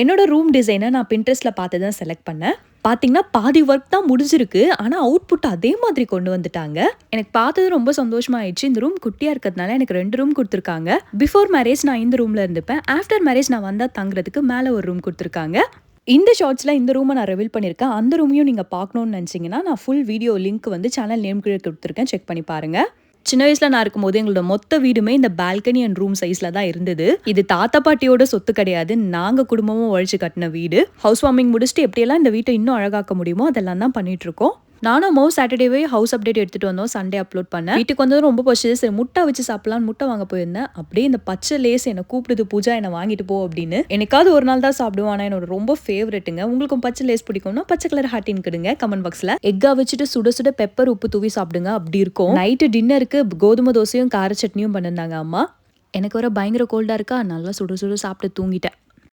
என்னோட ரூம் டிசைனை நான் பின்ட்ரெஸ்ட்டில் பார்த்து தான் செலக்ட் பண்ணேன். பார்த்தீங்கன்னா பாதி ஒர்க் தான் முடிஞ்சிருக்கு. ஆனால் அவுட்புட் அதே மாதிரி கொண்டு வந்துட்டாங்க. எனக்கு பார்த்தது ரொம்ப சந்தோஷமாயிடுச்சு. இந்த ரூம் குட்டியாக இருக்கிறதுனால எனக்கு ரெண்டு ரூம் கொடுத்துருக்காங்க. பிஃபோர் மேரேஜ் நான் இந்த ரூமில் இருந்துப்பேன். ஆஃப்டர் மேரேஜ் நான் வந்தால் தங்குறதுக்கு மேலே ஒரு ரூம் கொடுத்துருக்காங்க. இந்த ஷார்ட்ஸில் இந்த ரூமை நான் ரிவீல் பண்ணியிருக்கேன். அந்த ரூமையும் நீங்கள் பார்க்கணும்னு நினச்சிங்கன்னா நான் ஃபுல் வீடியோ லிங்க் வந்து சேனல் நேம் கீழே கொடுத்துருக்கேன். செக் பண்ணி பாருங்கள் சின்ன வயசுல நான் இருக்கும்போது எங்களோட மொத்த வீடுமே இந்த பால்கனி அண்ட் ரூம் சைஸ்ல தான் இருந்தது. இது தாத்தா பாட்டியோட சொத்து கிடையாது. நாங்க குடும்பமும் உழைச்சு கட்டின வீடு. ஹவுஸ் வார்மிங் முடிச்சுட்டு எப்படியெல்லாம் இந்த வீட்டை இன்னும் அழகாக்க முடியுமோ அதெல்லாம் தான் பண்ணிட்டு இருக்கோம். நானும் மோ சாட்டர்டேவே ஹவுஸ் அப்டேட் எடுத்துகிட்டு வந்தோம். சண்டே அப்லோட் பண்ணேன். வீட்டுக்கு வந்ததும் ரொம்ப பசிச்சு சரி முட்டை வச்சு சாப்பிடலாம்னு முட்டை வாங்க போயிருந்தேன். அப்படியே இந்த பச்சை லேஸ் என்னை கூப்பிடுது பூஜா என்னை வாங்கிட்டு போ அப்படின்னு. எனக்காவது ஒரு நாள் தான் சாப்பிடுவோம் ஆனால் என்னோட ரொம்ப ஃபேவரெட்டுங்க உங்களுக்கும் பச்சை லேஸ் பிடிக்கும்னா பச்சை கலர் ஹாட்டின் கிடுங்க கமெண்ட் பாக்ஸ்ல எக்கா வச்சுட்டு சுட சுட பெப்பர் உப்பு தூவி சாப்பிடுங்க. அப்படி இருக்கும். நைட்டு டின்னருக்கு கோதுமை தோசையும் கார சட்னியும் பண்ணிருந்தாங்க அம்மா. எனக்கு வர பயங்கர கோல்டா இருக்கா? நல்லா சுட சுட சாப்பிட்டு தூங்கிட்டேன்.